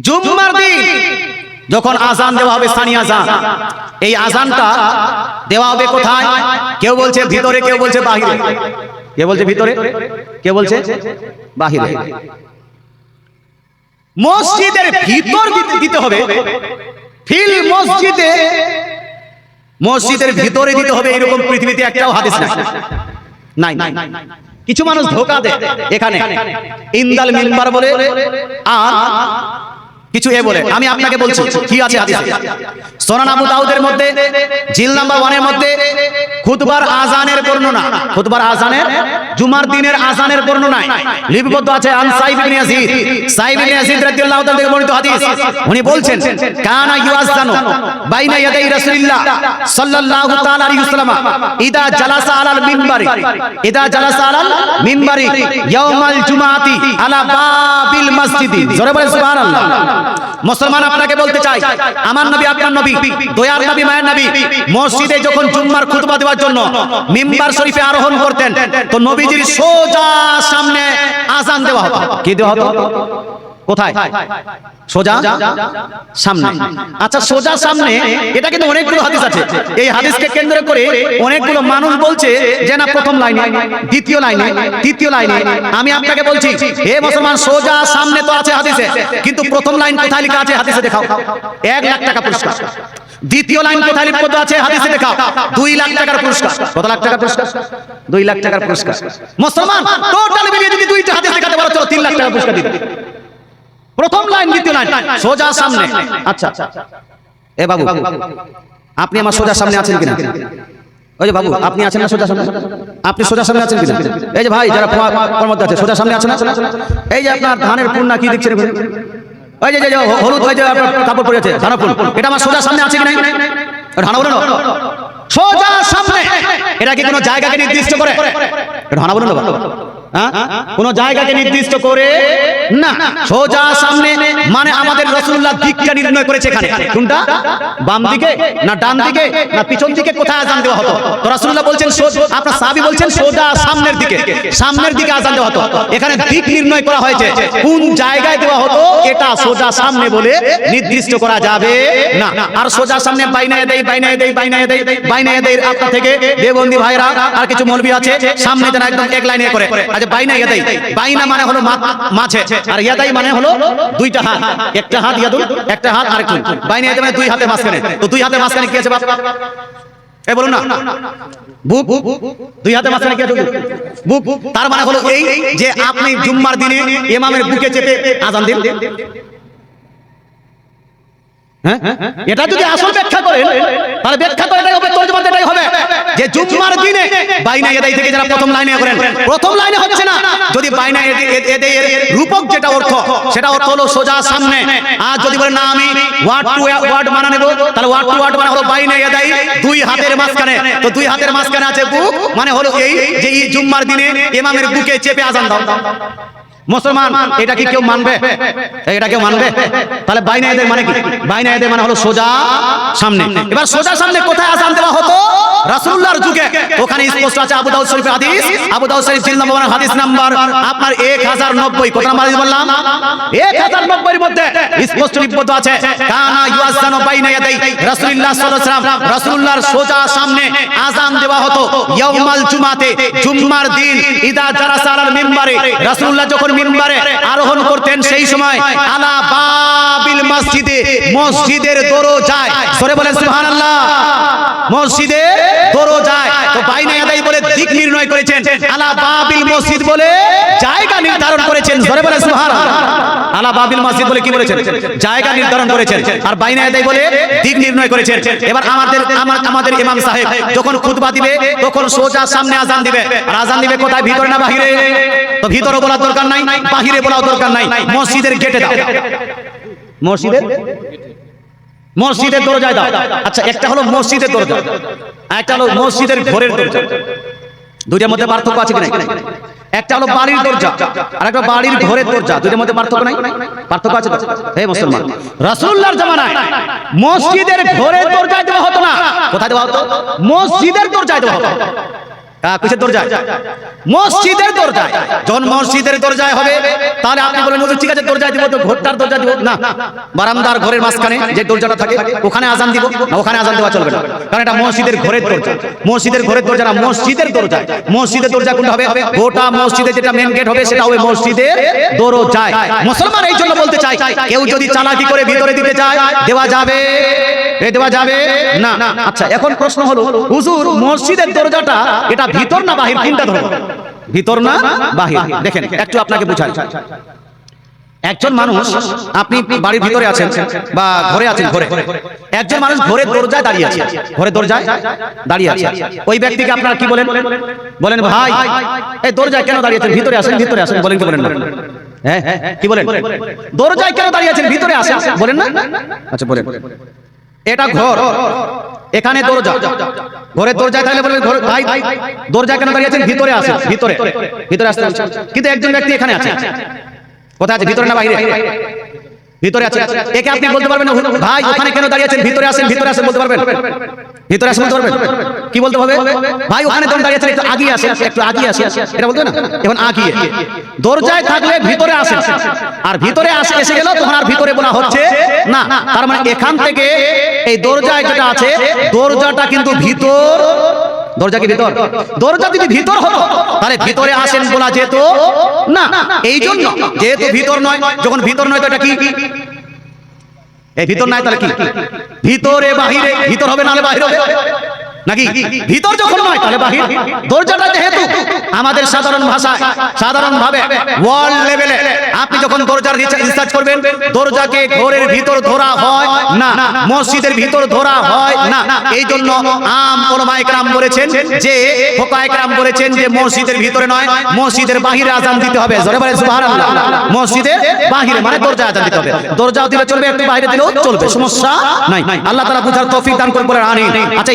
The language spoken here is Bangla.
জুম্মার দিন যখন আজান দেওয়া হবে, স্থানীয় আজান। এই আজানটা দেওয়া হবে কোথায়? কেউ বলছে ভিতরে, কেউ বলছে বাহিরে। কে বলছে ভিতরে? কে বলছে? বাহিরে। মসজিদের ভিতর দিতে- হবে। ফিল মসজিদে মসজিদের ভিতরে দিতে হবে, এরকম পৃথিবীতে একটাও হাদিস নাই নাই। নাই। কিছু মানুষ ধোকা দেয় এখানে। ইন্দাল মিম্বার বলে, আর কিছু এ বলে, আমি আপনাকে বলছি, কি আছে সোনান আবু দাউদের মধ্যে, জিল নাম্বার ওয়ানের মধ্যে খুতবার আজানের বর্ণনা, খুতবার আজানের জুমার দিনের আজানের বর্ণনায় লিপিবদ্ধ আছে আন সাইব ইবনে ইয়াজিদ। সাইব ইবনে ইয়াজিদ রাদিয়াল্লাহু তাআলা থেকে বর্ণিত হাদিস। উনি বলছেন, কানা ইউআজানু বাইনা ইয়াদাই রাসূলিল্লাহ সাল্লাল্লাহু তাআলা আলাইহি ওয়াসাল্লাম, ইদা জালাসা আলাল মিম্বারি ইদা জালাসা আলাল মিম্বারি ইয়াউমাল জুমাআতি আলা বাবিল মসজিদি। জোরে বলেন সুবহানাল্লাহ। মুসলমান আপনাকে বলতে চাই, আমার নবী আপনার নবী, দয়ার নবী, মায়ের নবী, মসজিদে যখন জুম্মার খুতবা দেওয়ার জন্য মিম্বার শরীফে আরোহণ করতেন, তো নবীজির সোজা সামনে আজান দেওয়া হতো কি দেওয়া হতো কোথায়? সোজা? সামনে। আচ্ছা সোজা সামনে এটা কিন্তু অনেকগুলো হাদিস আছে। এই হাদিসকে কেন্দ্র করে অনেকগুলো মানুষ বলছে যে না প্রথম লাইনে দ্বিতীয় লাইনে তৃতীয় লাইনে। আমি আপনাকে বলছি হে মুসলমান সোজা সামনে তো আছে হাদিসে কিন্তু প্রথম লাইন কোথায় লেখা আছে হাদিসে দেখাও। এক লাখ টাকা পুরস্কার। দ্বিতীয় লাইন কোথায় লিপিবদ্ধ আছে হাদিসে দেখাও। দুই লাখ টাকার পুরস্কার। কত লাখ টাকার পুরস্কার? দুই লাখ টাকার পুরস্কার। মুসলমান টোটাল মিলিয়ে যদি দুইটা হাদিস দেখাতে পারো চলো তিন লাখ টাকার পুরস্কার দিতে প্রথম লাইন দ্বিতীয় লাইন সোজা সামনে। আচ্ছা। এ বাবু আপনি আমার সোজা সামনে আছেন কিনা? ওই যে বাবু আপনি আছেন না সোজা সামনে? আপনি সোজা সামনে আছেন কিনা? এই যে ভাই যারা মধ্যে আছে সোজা সামনে আছেন না? এই যে আপনার ধানের পূর্ণা কি দেখছেন? ওই যে হলুদ ওই যে আপনার কাপড় পরে আছে ধানের ফুল। এটা আমার সোজা সামনে আছে কি নাই ধানা বলে সোজা সামনে। এটা কি কোনো জায়গাকে নির্দিষ্ট করে? ধানা বলে না? হ্যাঁ কোন জায়গাকে নির্দিষ্ট করে না। সোজা সামনে মানে আমাদের রসুল্লাহ দিকটা নির্ণয় করেছে এখানে। কোনটা? বাম দিকে না ডান দিকে না পিছন দিকে কোথায় আজান দেওয়া হতো? তো রসুল্লাহ বলছেন আপনার সাহাবী বলছেন, সোজা সামনের দিকে সামনের দিকে আজান দেওয়া হতো। এখানে দিক নির্ণয় করা হয়েছে। কোন জায়গায় দেওয়া হতো, এটা সোজা সামনে বলে নির্দিষ্ট করা যাবে না। আর সোজা সামনে বাইনায় দেই বাইনায় দেই বাইনায় দেই বাইনায় দেই, আপনার থেকে দেবন্দি ভাইরা, আর কিছু মলবি আছে, সামনে যেন একদম এক লাইনে করে। আচ্ছা বাইনা ইয়াদাই। বাইনা মানে হলো মা- মাঝে আর ইয়াদাই মানে হলো দুইটা হাত। একটা হাত ইয়াদুল, একটা হাত আরেকটু। বাইনা ইয়াদাই মানে দুই হাতে মাঝখানে। তো দুই হাতে মাঝখানে কি আছে বাপ? এ, বলুন না। বুক, দুই হাতে মাঝখানে কি আছে বুক? তার মানে হলো এই যে আপনি জুম্মার দিনে ইমামের বুকে চেপে আজান দিন। হ্যাঁ? এটা যদি আসল ব্যাখ্যা করেন, তাহলে ব্যাখ্যা তো এটাই হবে, তর্জমা তো এটাই হবে। যে জুম্মার দিনে বাইনা এদাই থেকে যারা প্রথম লাইনে করেন, প্রথম লাইনে হচ্ছে না। যদি বাইনা এদে- এদে- এদে এর রূপক যেটা অর্থ, সেটা অর্থ হলো সোজা সামনে। আর যদি বলেন না, আমি ওয়ার্ড টু ওয়ার্ড মানা নেব, তাহলে ওয়ার্ড টু ওয়ার্ড মানে হলো বাইনা এদাই দুই হাতের মাঝখানে। তো দুই হাতের মাঝখানে আছে বুক মানে হলো এই যে এই জুম্মার দিনে ইমামের বুকে চেপে আজান দাও। মুসলমান এটা কি কেউ মানবে? এটা কেউ মানবে? তাহলে বাইনা এদের মানে কি? বাইনা এদের মানে হলো সোজা সামনে। এবার সোজা সামনে কোথায় আজান দেওয়া হতো? রাসূলুল্লাহর যুগে। ওখানে স্পষ্ট আছে আবু দাউদ শরীফের হাদিস। আবু দাউদ শরীফ জিল নম্বর হাদিস নাম্বার আপনার 1090 কত নাম্বার হাদিস বললাম 1090 এর মধ্যে স্পষ্ট লিপিবদ্ধ আছে। কানা ইউআসানু বাইনা ইয়াদাই রাসূলুল্লাহ সাল্লাল্লাহু আলাইহি ওয়াসাল্লাম। রাসূলুল্লাহর সোজা সামনে আজান দেওয়া হতো। ইয়াউমাল জুমাতে জুম্মার দিন ইদা জারাসা আলাল মিম্বারে। রাসূলুল্লাহ যখন মিম্বারে আরোহণ করতেন সেই সময় আলা বাবিল মসজিদে, মসজিদের দরজায়। সরে বলেন, সুবহানাল্লাহ। মসজিদের দরজায়। তো বাইনা আদাই বলে দিক নির্ণয় করেছেন। আলা বাবিল মসজিদ বলে জায়গা নির্ধারণ করেছেন। সরে বলেন, সুবহানাল্লাহ। আলা বাবিল মসজিদ বলে কি বলেছেন? জায়গা নির্ধারণ করেছেন। আর বাইনা ইয়াদাই বলে দিক নির্ণয় করেছেন। এবার আমাদের আমাদের ইমাম সাহেব যখন খুতবা দিবে, তখন সোজা সামনে আজান দিবে। আর আজান দিবে কোথায়? ভিতরে না বাহিরে? তো ভিতরে বলার দরকার নাই, বাহিরে বলার দরকার নাই। মসজিদের গেটে দাও। মসজিদের? মসজিদের দরজায় দাও। আচ্ছা একটা হলো মসজিদের দরজা একটা হলো মসজিদের ঘরের দরজা। দুইটার মধ্যে পার্থক্য আছে কিনা একটা হলো বাড়ির দরজা আর একটা বাড়ির ঘরের দরজা। দুইটার মধ্যে পার্থক্য নাই? পার্থক্য আছে? হে মুসলমান রাসূলুল্লাহর জামানায় মসজিদের ঘরের দরজায় দেওয়া হতো না। কোথায় দেওয়া হতো? মসজিদের দরজায় দেওয়া হতো। দরজা হবে? গোটা মসজিদে যেটা মেন গেট হবে, সেটা হবে মুসলমান এই জন্য বলতে চাই কেউ যদি চালাকি করে ভিতরে দিতে চায়, দেওয়া যাবে? দেওয়া যাবে? না। আচ্ছা এখন প্রশ্ন হলো, হুজুর, মসজিদের দরজাটা, এটা ভিতর না বাহির? তিনটা ধরো। ভিতর না বাহির? দেখেন, একটু আপনাকে বুঝাই। একজন মানুষ, আপনি বাড়ির ভিতরে আছেন বা ঘরে আছেন, ঘরে। একজন মানুষ ঘরের দরজায় দাঁড়িয়ে আছে। ঘরের দরজায় দাঁড়িয়ে আছে। ওই ব্যক্তিকে আপনারা কি বলেন? বলেন, ভাই, এই দরজায় কেন দাঁড়িয়ে আছেন? ভিতরে আসেন ভিতরে আসেন। বলেন, কি বলেন না? হ্যাঁ কি বলেন? দরজায় কেন দাঁড়িয়ে আছেন? ভিতরে আসেন। বলেন না। আচ্ছা বলেন। এটা ঘর। এখানে দরজা। ঘরের দরজায় তাহলে বলবেন, ঘর, ভাই দরজা কেন দাঁড়িয়ে আছেন? ভিতরে আসেন, ভিতরে। ভিতরে আসতে। কিন্তু একজন ব্যক্তি এখানে আছে। কোথায় আছে? ভিতরে না বাইরে? ভিতরে আছে। একে আপনি বলতে পারবেন ভাই, ওখানে কেন দাঁড়িয়ে আছেন? ভিতরে আসেন ভিতরে আসেন বলতে পারবেন। ভিতরে আসেন বলতে পারবেন? কি বলতে হবে? ভাই, ওখানে যখন দাঁড়িয়ে আছেন, একটু আগিয়ে আসেন, একটু আগিয়ে আসেন। এটা বলতে না? এখন আগিয়ে। দরজায় থাকলে ভিতরে আসেন। আর ভিতরে আসে এসে গেল, তখন আর ভিতরে বলা হচ্ছে না। তার মানে এখান থেকে এই দরজায় যেটা আছে দরজাটা কিন্তু ভিতর। দরজা কি ভিতর? দরজা যদি ভিতর হতো তাহলে ভিতরে আসেন বলা যেত। না এই জন্য যেহেতু ভিতর নয় যখন ভিতর নয় তো এটা কি? এই ভিতর নাই তাহলে কি? ভিতরে বাহিরে ভিতর হবে নালে বাহির হবে। নাকি? ভিতর যখন নয় তাহলে বাহির। দরজাটা যেহেতু আমাদের সাধারণ ভাষায় সাধারণ ভাবে ওয়ার্ল্ড লেভেলে আপনি যখন দরজার রিসার্চ করবেন, দরজাকে ঘরের ভিতর ধরা হয় না, মসজিদের ভিতর ধরা হয় না। এই জন্য আম ওলামা একরাম বলেছেন যে, ফোকা একরাম বলেছেন যে মসজিদের ভিতরে নয়, মসজিদের বাহিরে আজান দিতে হবে। জোরে বলেন, সুবহানাল্লাহ। মসজিদের বাহিরে মানে দরজা আজান দিতে হবে। দরজাও দিলে চলবে, একটু বাইরে দিলেও চলবে, সমস্যা নাই। আল্লাহ তাআলা বুঝার তৌফিক দান করুন বলে আমিন। আচ্ছা